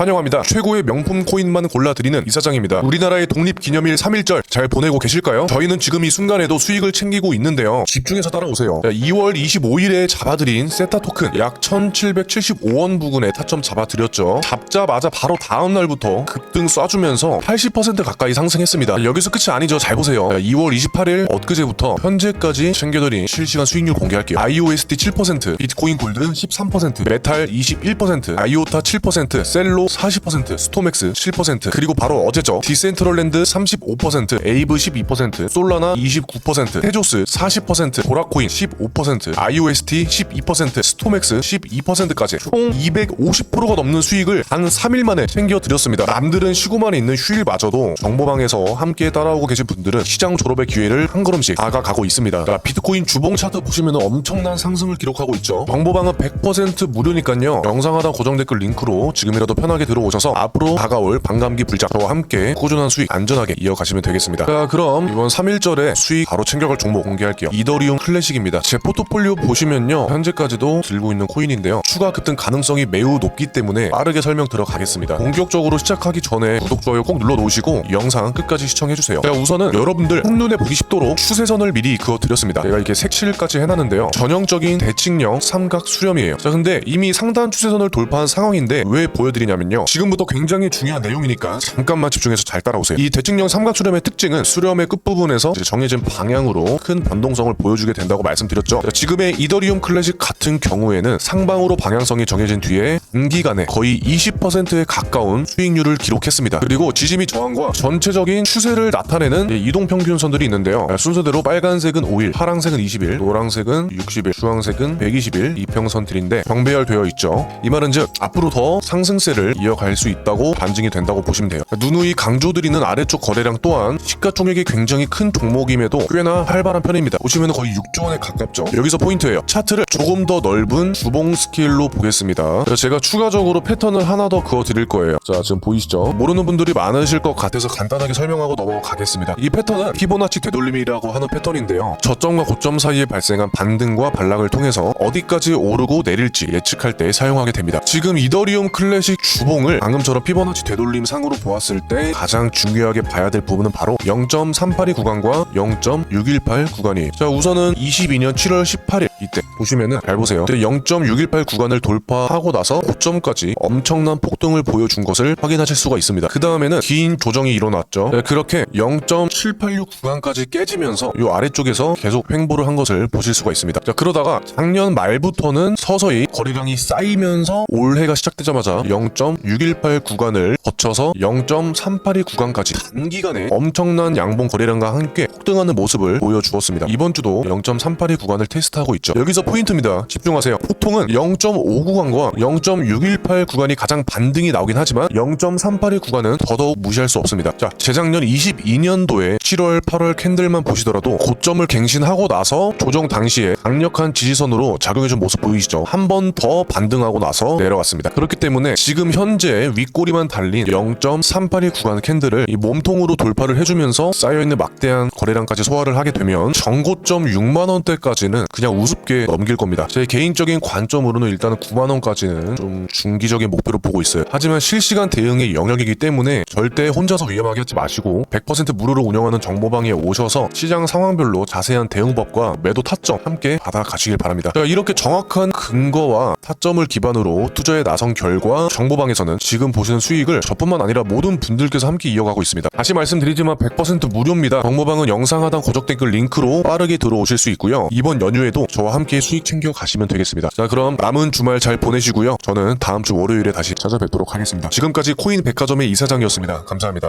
환영합니다. 최고의 명품 코인만 골라드리는 이사장입니다. 우리나라의 독립기념일 3일절 잘 보내고 계실까요? 저희는 지금 이 순간에도 수익을 챙기고 있는데요. 집중해서 따라오세요. 2월 25일에 잡아드린 세타 토큰 약 1775원 부근에 타점 잡아드렸죠. 잡자마자 바로 다음 날부터 급등 쏴주면서 80% 가까이 상승했습니다. 여기서 끝이 아니죠. 잘 보세요. 2월 28일 엊그제부터 현재까지 챙겨드린 실시간 수익률 공개할게요. IOST 7%, 비트코인 골드 13%, 메탈 21%, 아이오타 7%, 셀로 40%, 스토맥스 7%, 그리고 바로 어제죠. 디센트럴랜드 35%, 에이브 12%, 솔라나 29%, 테조스 40%, 보라코인 15%, IOST 12%, 스토맥스 12%까지 총 250%가 넘는 수익을 한 3일 만에 챙겨드렸습니다. 남들은 쉬고만 있는 휴일마저도 정보방에서 함께 따라오고 계신 분들은 시장 졸업의 기회를 한 걸음씩 다가가고 있습니다. 자, 비트코인 주봉 차트 보시면 엄청난 상승을 기록하고 있죠. 정보방은 100% 무료니까요. 영상 하단 고정 댓글 링크로 지금이라도 편하게 들어오셔서 앞으로 다가올 반감기 불장 저와 함께 꾸준한 수익 안전하게 이어가시면 되겠습니다. 자 그럼 이번 3일절에 수익 바로 챙겨갈 종목 공개할게요. 이더리움 클래식입니다. 제 포트폴리오 보시면요. 현재까지도 들고 있는 코인인데요. 추가 급등 가능성이 매우 높기 때문에 빠르게 설명 들어가겠습니다. 본격적으로 시작하기 전에 구독, 좋아요 꼭 눌러놓으시고 영상 끝까지 시청해주세요. 제가 우선은 여러분들 한눈에 보기 쉽도록 추세선을 미리 그어드렸습니다. 제가 이렇게 색칠까지 해놨는데요. 전형적인 대칭형 삼각 수렴이에요. 자 근데 이미 상단 추세선을 돌파한 상황인데 왜 보여드리냐면 요. 지금부터 굉장히 중요한 내용이니까 잠깐만 집중해서 잘 따라오세요. 이 대칭형 삼각 수렴의 특징은 수렴의 끝부분에서 정해진 방향으로 큰 변동성을 보여주게 된다고 말씀드렸죠. 자, 지금의 이더리움 클래식 같은 경우에는 상방으로 방향성이 정해진 뒤에 단기간에 거의 20%에 가까운 수익률을 기록했습니다. 그리고 지짐이 저항과 전체적인 추세를 나타내는 이 이동 평균선들이 있는데요. 자, 순서대로 빨간색은 5일, 파랑색은 20일, 노란색은 60일, 주황색은 120일 이평선들인데 병배열되어 있죠. 이 말은 즉 앞으로 더 상승세를 이어갈 수 있다고 반증이 된다고 보시면 돼요. 누누이 강조드리는 아래쪽 거래량 또한 시가총액이 굉장히 큰 종목임에도 꽤나 활발한 편입니다. 보시면 거의 6조 원에 가깝죠. 여기서 포인트예요. 차트를 조금 더 넓은 주봉 스케일로 보겠습니다. 제가 추가적으로 패턴을 하나 더 그어 드릴 거예요. 자, 지금 보이시죠? 모르는 분들이 많으실 것 같아서 간단하게 설명하고 넘어가겠습니다. 이 패턴은 피보나치 되돌림이라고 하는 패턴인데요. 저점과 고점 사이에 발생한 반등과 반락을 통해서 어디까지 오르고 내릴지 예측할 때 사용하게 됩니다. 지금 이더리움 클래식 주봉을 방금처럼 피보나치 되돌림 상으로 보았을 때 가장 중요하게 봐야 될 부분은 바로 0.382 구간과 0.618 구간이에요. 자, 우선은 22년 7월 18일 이때 보시면은 잘 보세요. 0.618 구간을 돌파하고 나서 고점까지 엄청난 폭등을 보여준 것을 확인하실 수가 있습니다. 그 다음에는 긴 조정이 일어났죠. 네, 그렇게 0.786 구간까지 깨지면서 이 아래쪽에서 계속 횡보를 한 것을 보실 수가 있습니다. 자, 그러다가 작년 말부터는 서서히 거래량이 쌓이면서 올해가 시작되자마자 0.618 구간을 거쳐서 0.382 구간까지 단기간에 엄청난 양봉 거래량과 함께 폭등하는 모습을 보여주었습니다. 이번 주도 0.382 구간을 테스트하고 있죠. 여기서 포인트입니다. 집중하세요. 보통은 0.5 구간과 0.618 구간이 가장 반등이 나오긴 하지만 0.382 구간은 더더욱 무시할 수 없습니다. 자, 재작년 22년도에 7월, 8월 캔들만 보시더라도 고점을 갱신하고 나서 조정 당시에 강력한 지지선으로 작용해준 모습 보이시죠? 한 번 더 반등하고 나서 내려왔습니다. 그렇기 때문에 지금 현재 윗꼬리만 달린 0.382 구간 캔들을 이 몸통으로 돌파를 해주면서 쌓여있는 막대한 거래량까지 소화를 하게 되면 정고점 6만 원대까지는 그냥 우습게 넘길 겁니다. 제 개인적인 관점으로는 일단은 9만 원까지는 좀 중기적인 목표로 보고 있어요. 하지만 실시간 대응의 영역이기 때문에 절대 혼자서 위험하게 하지 마시고 100% 무료로 운영하 는 정보방에 오셔서 시장 상황별로 자세한 대응법과 매도 타점 함께 받아가시길 바랍니다. 자, 이렇게 정확한 근거와 타점을 기반으로 투자에 나선 결과 정보방에서는 지금 보시는 수익을 저뿐만 아니라 모든 분들께서 함께 이어가고 있습니다. 다시 말씀드리지만 100% 무료입니다. 정보방은 영상 하단 고정 댓글 링크로 빠르게 들어오실 수 있고요. 이번 연휴에도 저와 함께 수익 챙겨 가시면 되겠습니다. 자, 그럼 남은 주말 잘 보내시고요. 저는 다음 주 월요일에 다시 찾아뵙도록 하겠습니다. 지금까지 코인 백화점의 이사장이었습니다. 감사합니다.